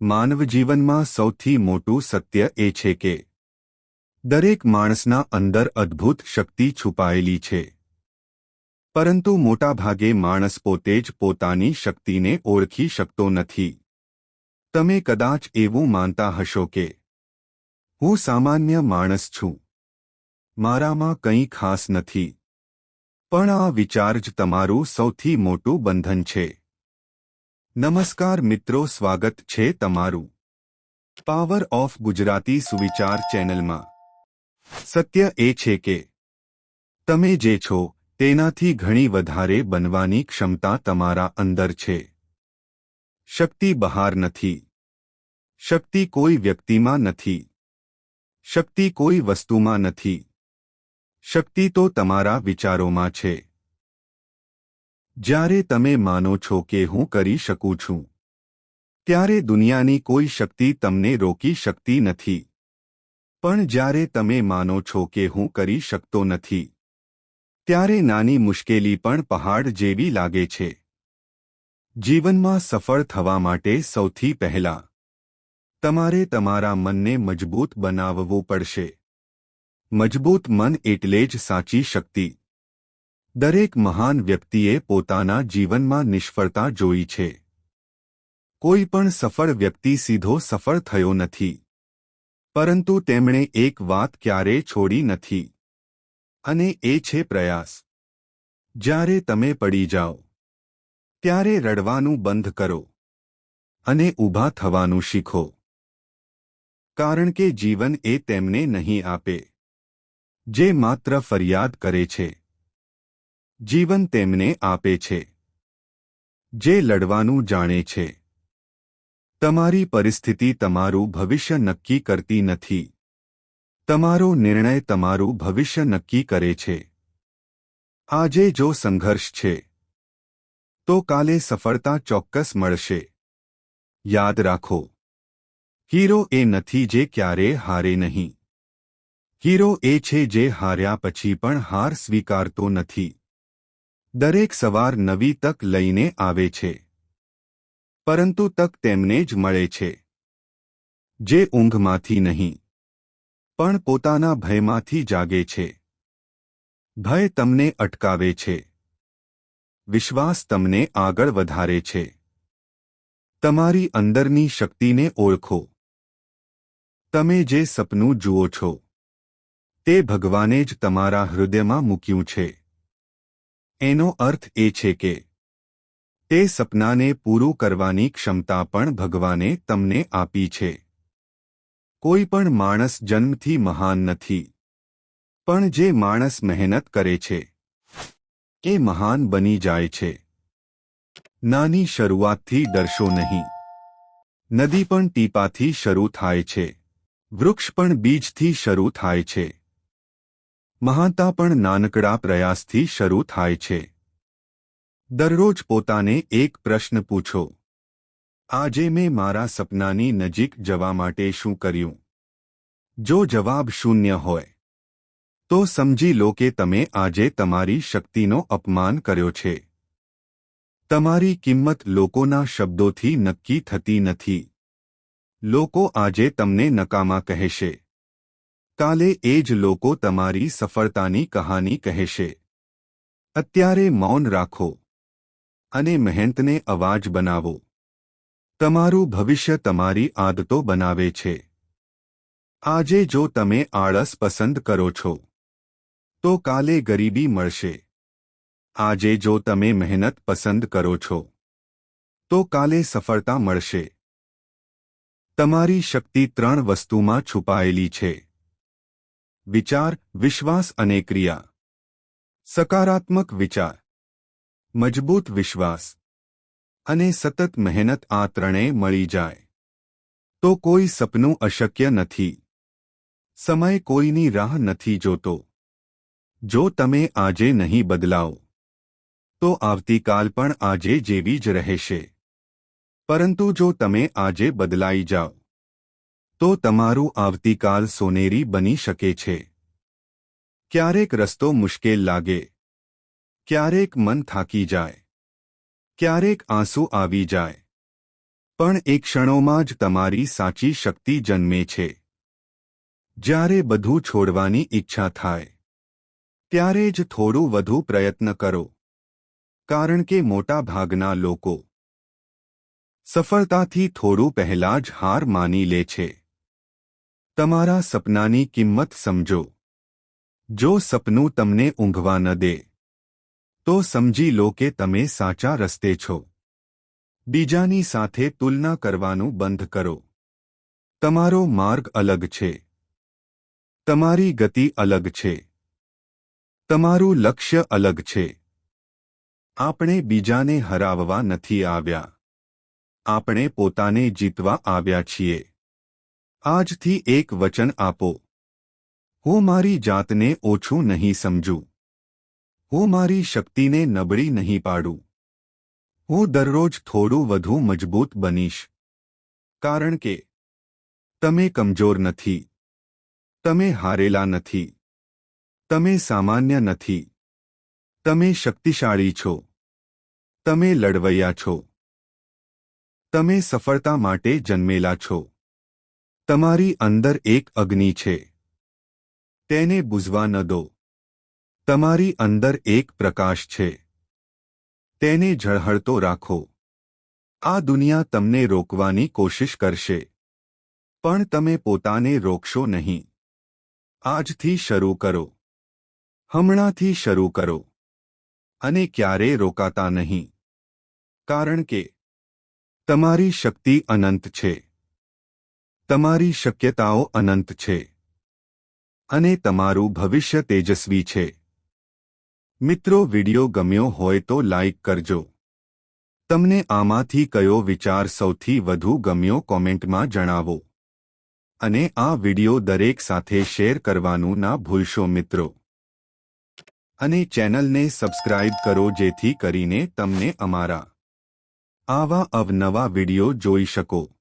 માનવ જીવનમાં સૌથી મોટું સત્ય એ છે કે દરેક માણસના અંદર અદ્ભુત શક્તિ છુપાયેલી છે. પરંતુ મોટાભાગે માણસ પોતે જ પોતાની શક્તિને ઓળખી શકતો નથી. તમે કદાચ એવું માનતા હશો કે, હું સામાન્ય માણસ છું. મારામાં કંઈ ખાસ નથી. પણ આ વિચાર જ તમારું સૌથી મોટું બંધન છે. નમસ્કાર મિત્રો, સ્વાગત છે તમારું પાવર ઓફ ગુજરાતી સુવિચાર ચેનલમાં. સત્ય એ છે કે, તમે જે છો, તેનાથી ઘણી વધારે બનવાની ક્ષમતા તમારા અંદર છે. શક્તિ બહાર નથી. શક્તિ કોઈ વ્યક્તિમાં નથી. શક્તિ કોઈ વસ્તુમાં નથી. શક્તિ તો તમારા વિચારોમાં છે. જ્યારે તમે માનો છો કે હું કરી શકું છું, ત્યારે દુનિયાની કોઈ શક્તિ તમને રોકી શકતી નથી. પણ જ્યારે તમે માનો છો કે હું કરી શકતો નથી, ત્યારે નાની મુશ્કેલી પણ પહાડ જેવી લાગે છે. જીવનમાં સફળ થવા માટે સૌથી પહેલા, તમારે તમારા મનને મજબૂત બનાવવું પડશે. મજબૂત મન એટલે જ સાચી શક્તિ. દરેક મહાન વ્યક્તિએ પોતાના જીવનમાં નિષ્ફળતા જોઈ છે. કોઈ પણ સફળ વ્યક્તિ સીધો સફળ થયો નથી. પરંતુ તેમણે એક વાત ક્યારેય છોડી નથી. અને એ છે પ્રયાસ. જ્યારે તમે પડી જાઓ, ત્યારે રડવાનું બંધ કરો. અને ઊભા થવાનું શીખો. કારણ કે જીવન એ તેમને નહીં આપે. જે માત્ર ફરિયાદ કરે છે. જીવન તેમને આપે છે. જે લડવાનું જાણે છે. તમારી પરિસ્થિતિ તમારું ભવિષ્ય નક્કી કરતી નથી. તમારો નિર્ણય તમારું ભવિષ્ય નક્કી કરે છે. આજે જો સંઘર્ષ છે, તો કાલે સફળતા ચોક્કસ મળશે. યાદ રાખો, હીરો એ નથી જે ક્યારે હારે નહીં. હીરો એ છે જે હાર્યા પછી પણ હાર સ્વીકારતો નથી. દરેક સવાર નવી તક લઈને આવે છે. પરંતુ તક તેમને જ મળે છે. જે ઊંઘમાંથી નહીં, પણ પોતાના ભયમાંથી જાગે છે. ભય તમને અટકાવે છે. વિશ્વાસ તમને આગળ વધારે છે. તમારી અંદરની શક્તિને ઓળખો. તમે જે સપનું જુઓ છો, તે ભગવાને જ તમારા હૃદયમાં મૂક્યું છે. એનો અર્થ એ છે કે, તે સપનાને પૂરું કરવાની ક્ષમતા પણ ભગવાને તમને આપી છે. કોઈ પણ માણસ જન્મથી મહાન નથી. પણ જે માણસ મહેનત કરે છે, એ મહાન બની જાય છે. નાની શરૂઆતથી ડરશો નહીં. નદી પણ ટીપાથી શરૂ થાય છે. વૃક્ષ પણ બીજથી શરૂ થાય છે. મહાનતા પણ નાનકડા પ્રયાસથી શરૂ થાય છે. દરરોજ પોતાને એક પ્રશ્ન પૂછો. આજે મેં મારા સપનાની નજીક જવા માટે શું કર્યું? જો જવાબ શૂન્ય હોય, તો સમજી લો કે તમે આજે તમારી શક્તિનો અપમાન કર્યો છે. તમારી કિંમત લોકોના શબ્દોથી નક્કી થતી નથી. લોકો આજે તમને નકામા કહેશે. કાલે એ જ લોકો તમારી સફળતાની કહાની કહેશે. અત્યારે મૌન રાખો. અને મહેનતને અવાજ બનાવો. તમારું ભવિષ્ય તમારી આદતો બનાવે છે. આજે જો તમે આળસ પસંદ કરો છો, તો કાલે ગરીબી મળશે. આજે જો તમે મહેનત પસંદ કરો છો, તો કાલે સફળતા મળશે. તમારી શક્તિ ત્રણ વસ્તુમાં છુપાયેલી છે. વિચાર, વિશ્વાસ અને ક્રિયા. સકારાત્મક વિચાર. મજબૂત વિશ્વાસ. અને સતત મહેનત આ ત્રણેય મળી જાય. તો કોઈ સપનું અશક્ય નથી. સમય કોઈની રાહ નથી જોતો. જો તમે આજે નહીં બદલાઓ તો આવતીકાલ પણ આજે જેવી જ રહેશે. પરંતુ જો તમે આજે બદલાઈ જાઓ તો તમારું આવતીકાલ સોનેરી બની શકે છે. ક્યારેક રસ્તો મુશ્કેલ લાગે. ક્યારેક મન થાકી જાય. ક્યારેક આંસુ આવી જાય. પણ એ ક્ષણોમાં જ તમારી સાચી શક્તિ જન્મે છે. જ્યારે બધું છોડવાની ઈચ્છા થાય. ત્યારે જ થોડું વધુ પ્રયત્ન કરો. કારણ કે મોટા ભાગના લોકો સફળતાથી થોડું પહેલા જ હાર માની લે છે. તમારા સપનાની કિંમત સમજો. જો સપનું તમને ઊંઘવા ન દે, તો સમજી લો કે તમે સાચા રસ્તે છો. બીજાની સાથે તુલના કરવાનું બંધ કરો. તમારો માર્ગ અલગ છે. તમારી ગતિ અલગ છે. તમારું લક્ષ્ય અલગ છે. આપણે બીજાને હરાવવા નથી આવ્યા. આપણે પોતાને જીતવા આવ્યા છીએ. આજથી એક વચન આપો. હું મારી જાતને ઓછું નહીં સમજું. હું મારી શક્તિને નબળી નહીં પાડું. હું દરરોજ થોડું વધુ મજબૂત બનીશ. કારણ કે, તમે કમજોર નથી. તમે હારેલા નથી. તમે સામાન્ય નથી. તમે શક્તિશાળી છો. તમે લડવૈયા છો. તમે સફળતા માટે જન્મેલા છો. તમારી અંદર એક અગ્નિ છે. તેને બુઝવા ન દો. તમારી અંદર એક પ્રકાશ છે. તેને ઝળહળતો રાખો. આ દુનિયા તમને રોકવાની કોશિશ કરશે. પણ તમે પોતાને રોકશો નહીં. આજથી શરૂ કરો. હમણાંથી શરૂ કરો. અને ક્યારેય રોકાતા નહીં. કારણ કે, તમારી શક્તિ અનંત છે. તમારી શક્યતાઓ અનંત છે. અને તમારું ભવિષ્ય તેજસ્વી છે. મિત્રો, વિડિયો ગમ્યો હોય તો લાઇક કરજો. તમને આમાંથી કયો વિચાર સૌથી વધુ ગમ્યો કોમેન્ટમાં જણાવો. અને આ વિડિયો દરેક સાથે શેર કરવાનું ના ભૂલશો, મિત્રો. અને ચેનલને સબસ્ક્રાઇબ કરો જેથી કરીને તમને અમારા આવા અવનવા વિડિયો જોઈ શકો.